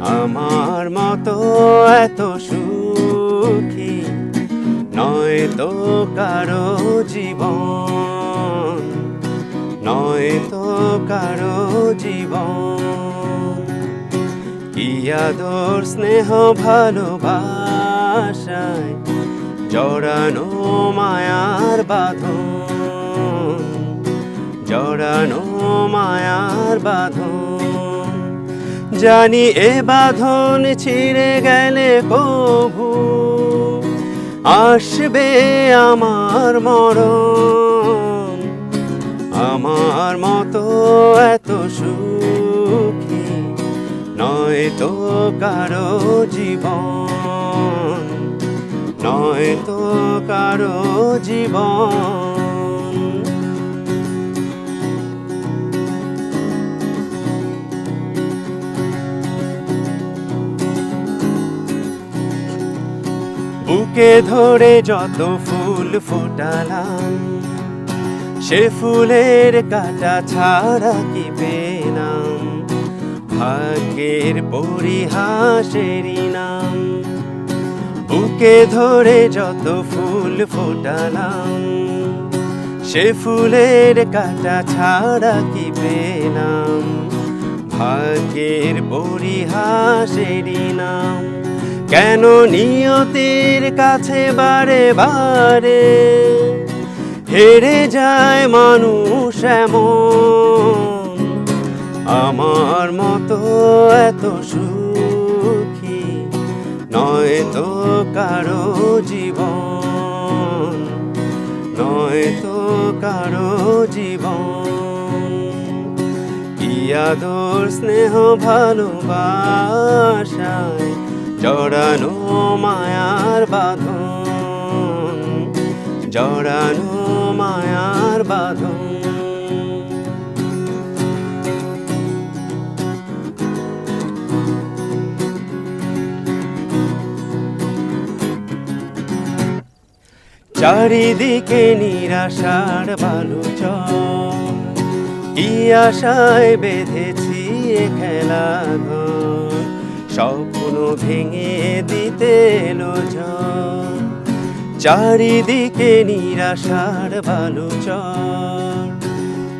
আমার মতো এত সুখী নয় তো কারও জীবন, নয় তো কারও জীবন। কি স্নেহ, ভালোবাসায় জড়ানো মায়ার বাঁধন, জড়ানো মায়ার বাঁধন। জানি এ বাঁধন ছিঁড়ে গেলে কভু। আসবে আমার মরণ, আমার মতো এত সুখী নয় তো কারও জীবন, নয় তো কারও জীবন। বুকে ধরে যত ফুল ফোটালাম, সে ফুলের কাটা ছাড়া কি পেলাম? ভাগ্যের পরিহাসেরই নাম বুকে ধরে যত ফুল ফোটালাম, সে ফুলের কাটা ছাড়া কি পেলাম? ভাগ্যের পরিহাসেরই নাম কেন নিয়তির কাছে বারে বারে হেরে যায় মানুষ এমন? আমার মতো এত সুখী নয় তো কারও জীবন, নয় তো কারও জীবন। কি আদর, স্নেহ ভালোবাসায় জড়ানো মায়ার বাঁধন জড়ানো মায়ার বাঁধন। চারিদিকে নিরাশার বালু কি বেঁধেছি খেলা ঘর স্বপ্ন ভেঙে দিতে চারিদিকে নিরাশার বালু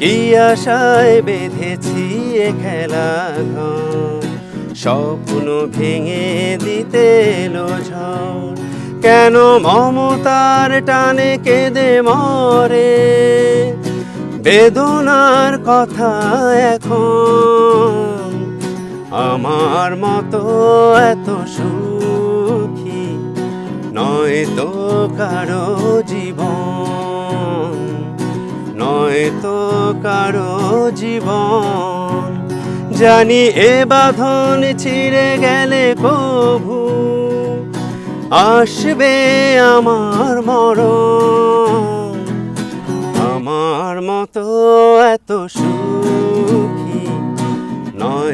কি আশায় বেঁধেছি এ খেলা ঘর। স্বপ্ন ভেঙে দিতে ঝড়। কেন মমতার টানে কেঁদে মরে? বেদনার কথা এখন। আমার মতো এত সুখী নয় তো কারও জীবন, নয় তো কারও জীবন। জানি এ বাঁধন ছিঁড়ে গেলে কভু আসবে আমার মরণ। আমার মতো এত সুখী